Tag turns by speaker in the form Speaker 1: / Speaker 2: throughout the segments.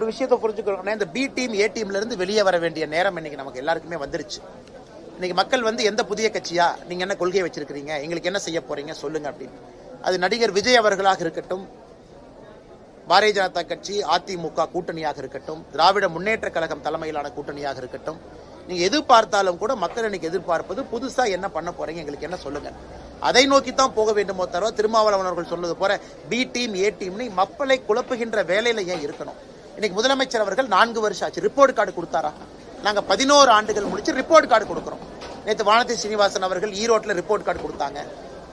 Speaker 1: ஒரு விஷயத்தை புரிஞ்சுக்கணும்னா இந்த பி டீம் ஏ டீம்ல இருந்து வெளியே வர வேண்டிய நேரம் இன்னைக்கு நமக்கு எல்லாருக்குமே வந்துருச்சு. இன்னைக்கு மக்கள் வந்து எந்த புதிய கட்சியா நீங்க என்ன கொள்கையை வச்சிருக்கீங்க எங்களுக்கு என்ன செய்ய போறீங்க சொல்லுங்க அப்படின்னு. அது நடிகர் விஜய் அவர்களாக இருக்கட்டும் பாரதிய ஜனதா கட்சி அதிமுக கூட்டணியாக இருக்கட்டும் திராவிட முன்னேற்ற கழகம் தலைமையிலான கூட்டணியாக இருக்கட்டும் நீங்க எதிர்பார்த்தாலும் கூட மக்கள் இன்னைக்கு எதிர்பார்ப்பது புதுசா என்ன பண்ண போறீங்க எங்களுக்கு என்ன சொல்லுங்க. அதை நோக்கி தான் போக வேண்டுமோ தவிர திருமாவளவன் அவர்கள் சொன்னது போல பி டீம் ஏ டீம்னு மக்களை குழப்புகின்ற வேலையில ஏன் இருக்கணும்? இன்னைக்கு முதலமைச்சர் அவர்கள் நான்கு வருஷம் ஆச்சு. ரிப்போர்ட் கார்டு கொடுத்தாரா? நாங்கள் பதினோரு ஆண்டுகள் முடிச்சு ரிப்போர்ட் கார்டு கொடுக்குறோம். நேற்று வானதி சீனிவாசன் அவர்கள் ஈரோட்டில் ரிப்போர்ட் கார்டு கொடுத்தாங்க.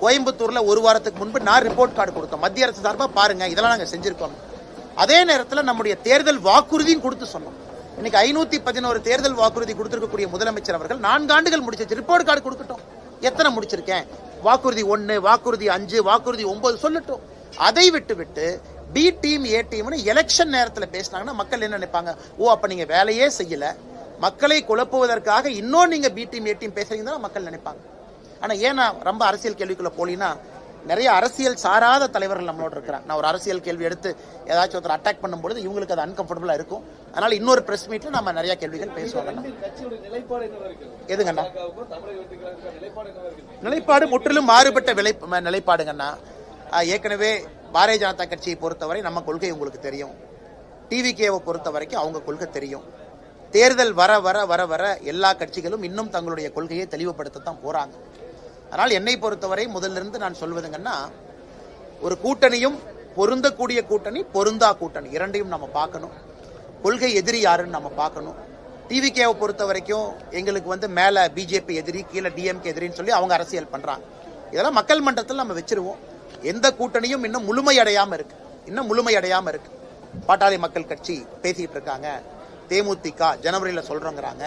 Speaker 1: கோயம்புத்தூரில் ஒரு வாரத்துக்கு முன்பு நான் ரிப்போர்ட் கார்டு கொடுத்தோம். மத்திய அரசு சார்பாக பாருங்க இதெல்லாம் நாங்கள் செஞ்சிருக்கோம். அதே நேரத்தில் நம்முடைய தேர்தல் வாக்குறுதியும் கொடுத்து சொன்னோம். இன்னைக்கு ஐநூத்தி பதினோரு தேர்தல் வாக்குறுதி கொடுத்துருக்கக்கூடிய முதலமைச்சர் அவர்கள் நான்கு ஆண்டுகள் முடிச்சிருச்சு ரிப்போர்ட் கார்டு கொடுக்கட்டும். எத்தனை முடிச்சிருக்கேன்? வாக்குறுதி ஒன்று வாக்குறுதி அஞ்சு வாக்குறுதி ஒன்பது சொல்லட்டும். அதை விட்டு விட்டு பி டீம் ஏ டீம்னு எலெக்ஷன் நேரத்தில் பேசினாங்கன்னா மக்கள் என்ன நினைப்பாங்க? ஓ அப்ப நீங்க வேலையே செய்யல. மக்களை குழப்புவதற்காக இன்னும் நீங்க பி டீம் ஏ டீம் பேசுறீங்கன்னு மக்கள் நினைப்பாங்க. ஆனா ஏன் நான் ரொம்ப அரசியல் கேள்விக்குள்ள போலினா நிறைய அரசியல் சாராத தலைவர்கள் நம்மளோட இருக்கிறாங்க. நான் ஒரு அரசியல் கேள்வி எடுத்து ஏதாச்சும் ஒருத்தர் அட்டாக் பண்ணும்பொழுது இவங்களுக்கு அது அன்கம்ஃபர்டபுளா இருக்கும். அதனால இன்னொரு பிரஸ் மீட்ல நம்ம நிறைய கேள்விகள் பேசுவாங்க எதுங்கண்ணா
Speaker 2: நிலைப்பாடு
Speaker 1: முற்றிலும் மாறுபட்ட விலை நிலைப்பாடுங்கண்ணா ஏற்கனவே பாரதிய ஜனதா கட்சியை பொறுத்தவரை நம்ம கொள்கை உங்களுக்கு தெரியும். டிவிகேவை பொறுத்த வரைக்கும் அவங்க கொள்கை தெரியும். தேர்தல் வர வர வர வர எல்லா கட்சிகளும் இன்னும் தங்களுடைய கொள்கையை தெளிவுபடுத்தத்தான் போறாங்க. அதனால் என்னை பொறுத்தவரை முதல்ல இருந்து நான் சொல்வதுங்கன்னா ஒரு கூட்டணியும் பொருந்தக்கூடிய கூட்டணி பொருந்தா கூட்டணி இரண்டையும் நம்ம பார்க்கணும். கொள்கை எதிரி யாருன்னு நம்ம பார்க்கணும். டிவிகேவை பொறுத்த வரைக்கும் எங்களுக்கு வந்து மேலே பிஜேபி எதிரி கீழே டிஎம்கே எதிரின்னு சொல்லி அவங்க அரசியல் பண்ணுறாங்க இதெல்லாம் மக்கள் மன்றத்தில் நம்ம வச்சிருவோம். எந்த கூட்டணியும் இன்னும் முழுமையடையாம இருக்கு. இன்னும் முழுமையடையாம இருக்கு. பாட்டாளி மக்கள் கட்சி பேசிட்டு இருக்காங்க. தேமுதிக ஜனவரியில சொல்றோங்கிறாங்க.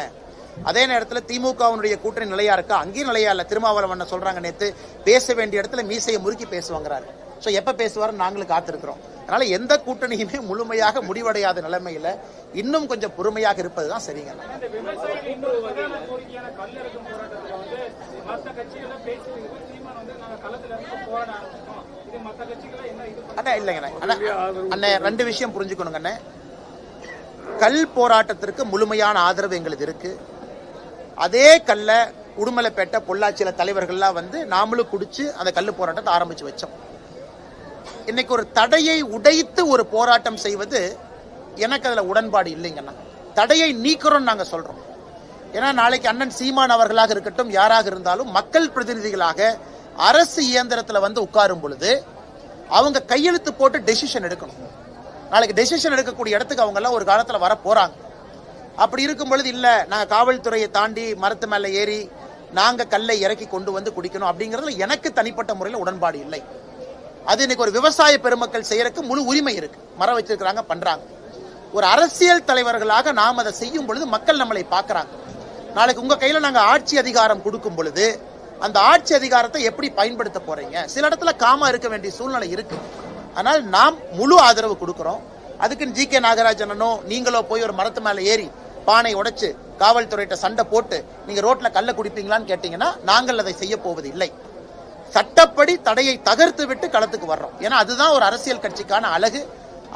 Speaker 1: அதே நேரத்தில் திமுகவினுடைய கூட்டணி நிலையா இருக்கா? அங்கேயும் நிலையா இல்ல. திருமாவளவன் சொல்றாங்க நேத்து பேச வேண்டிய இடத்துல மீசையை முறுக்கி பேசுவாங்கிறாரு. ஸோ எப்ப பேசுவாருன்னு நாங்களும் காத்திருக்கிறோம். அதனால எந்த கூட்டணியுமே முழுமையாக முடிவடையாத நிலைமையில இன்னும் கொஞ்சம் பொறுமையாக இருப்பதுதான் சரிங்க. அண்ணா இல்லைங்கண்ணே. அண்ணா அண்ணே ரெண்டு விஷயம் புரிஞ்சுக்கணுங்க அண்ணே. கல் போராட்டத்திற்கு முழுமையான ஆதரவு எங்களுக்கு இருக்கு. அதே கல்ல உடுமலைப்பேட்டை பொள்ளாச்சியில தலைவர்கள்லாம் வந்து நாமளும் குடிச்சு அந்த கல் போராட்டத்தை ஆரம்பிச்சு வச்சோம். இன்னைக்கு ஒரு தடையை உடைத்து ஒரு போராட்டம் செய்வது எனக்கு அதுல உடன்பாடு இல்லைங்கண்ணா. தடையை நீக்கிறோம் நாங்க சொல்றோம். ஏன்னா நாளைக்கு அண்ணன் சீமான் அவர்களாக இருக்கட்டும் யாராக இருந்தாலும் மக்கள் பிரதிநிதிகளாக அரசு இயந்திரத்துல வந்து உட்காரும் பொழுது அவங்க கையெழுத்து போட்டு டெசிஷன் எடுக்கணும். நாளைக்கு டெசிஷன் எடுக்கக்கூடிய இடத்துக்கு அவங்க எல்லாம் ஒரு காலத்துல வர போறாங்க. அப்படி இருக்கும் பொழுது இல்ல நாங்க காவல்துறையை தாண்டி மரத்து மேல ஏறி நாங்க கல்லை இறக்கி கொண்டு வந்து குடிக்கணும் அப்படிங்கறதுல எனக்கு தனிப்பட்ட முறையில் உடன்பாடு இல்லை. அது இன்னைக்கு ஒரு விவசாய பெருமக்கள் செய்யறதுக்கு முழு உரிமை இருக்கு. மரம் வச்சிருக்கிறாங்க பண்றாங்க. ஒரு அரசியல் தலைவர்களாக நாம் அதை செய்யும் பொழுது மக்கள் நம்மளை பார்க்கறாங்க. நாளைக்கு உங்க கையில நாங்க ஆட்சி அதிகாரம் கொடுக்கும் பொழுது அந்த ஆட்சி அதிகாரத்தை எப்படி பயன்படுத்த போறீங்க? சில இடத்துல காமா இருக்க வேண்டிய சூழ்நிலை இருக்கு. ஆனால் நாம் முழு ஆதரவு கொடுக்கிறோம். அதுக்குன்னு ஜி கே நாகராஜனோ நீங்களோ போய் ஒரு மரத்து மேல ஏறி பானை உடைச்சு காவல்துறையிட்ட சண்டை போட்டு நீங்க ரோட்ல கல்ல குடிப்பீங்களான்னு கேட்டீங்கன்னா நாங்கள் அதை செய்ய போவது இல்லை சட்டப்படி தடையை தகர்த்து விட்டு களத்துக்கு வர்றோம். ஏன்னா அதுதான் ஒரு அரசியல் கட்சிக்கான அழகு.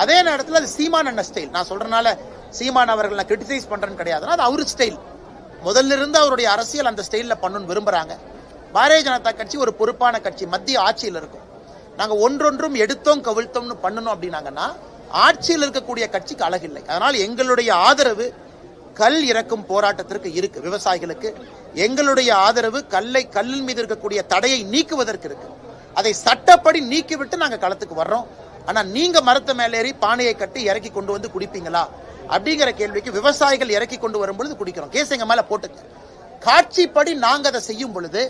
Speaker 1: அதே நேரத்தில் அது சீமான் அண்ணன் ஸ்டைல் நான் சொல்றதுனால சீமான் அவர்கள் நான் கிரிட்டிசைஸ் பண்றேன்னு கிடையாதுன்னா அது அவர் ஸ்டைல் முதல்ல இருந்து அவருடைய அரசியல் அந்த ஸ்டைலில் பண்ணணும்னு விரும்புறாங்க. பாரதிய ஜனதா கட்சி ஒரு பொறுப்பான கட்சி மத்திய ஆட்சியில் இருக்கும். நாங்கள் ஒன்றொன்றும் எடுத்தோம் கவிழ்த்தோம்னு பண்ணணும் அப்படின்னாங்கன்னா ஆட்சியில் இருக்கக்கூடிய கட்சிக்கு அழகில்லை. அதனால் எங்களுடைய ஆதரவு கல் இறக்கும் போராட்டத்திற்கு இருக்கு விவசாயிகளுக்கு. எங்களுடைய ஆதரவு கல்லை கல்லின் மீது இருக்கக்கூடிய தடையை நீக்குவதற்கு இருக்கு. அதை சட்டப்படி நீக்கிவிட்டு நாங்கள் களத்துக்கு வர்றோம். ஆனால் நீங்கள் மரத்தை மேலேறி பானையை கட்டி இறக்கி கொண்டு வந்து குடிப்பீங்களா? அப்படிங்கிற கேள்விக்கு விவசாயிகள் இறக்கி கொண்டு வரும் பொழுது குடிக்கிறோம். கேஸ் எங்க மேல போட்டுங்க. காட்சிப்படி நாங்க அதை செய்யும் பொழுது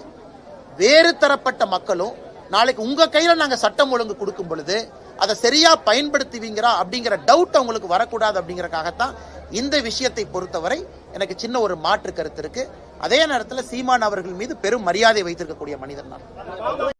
Speaker 1: வேறு தரப்பட்ட மக்களும் நாளைக்கு உங்க கையில நாங்க சட்டம் ஒழுங்கு கொடுக்கும் பொழுது அதை சரியா பயன்படுத்துவீங்கிறா அப்படிங்கிற டவுட் அவங்களுக்கு வரக்கூடாது அப்படிங்கறக்காகத்தான் இந்த விஷயத்தை பொறுத்தவரை எனக்கு சின்ன ஒரு மாற்று கருத்து இருக்கு. அதே நேரத்தில் சீமான் அவர்கள் மீது பெரும் மரியாதை வைத்திருக்கக்கூடிய மனிதன் நான்.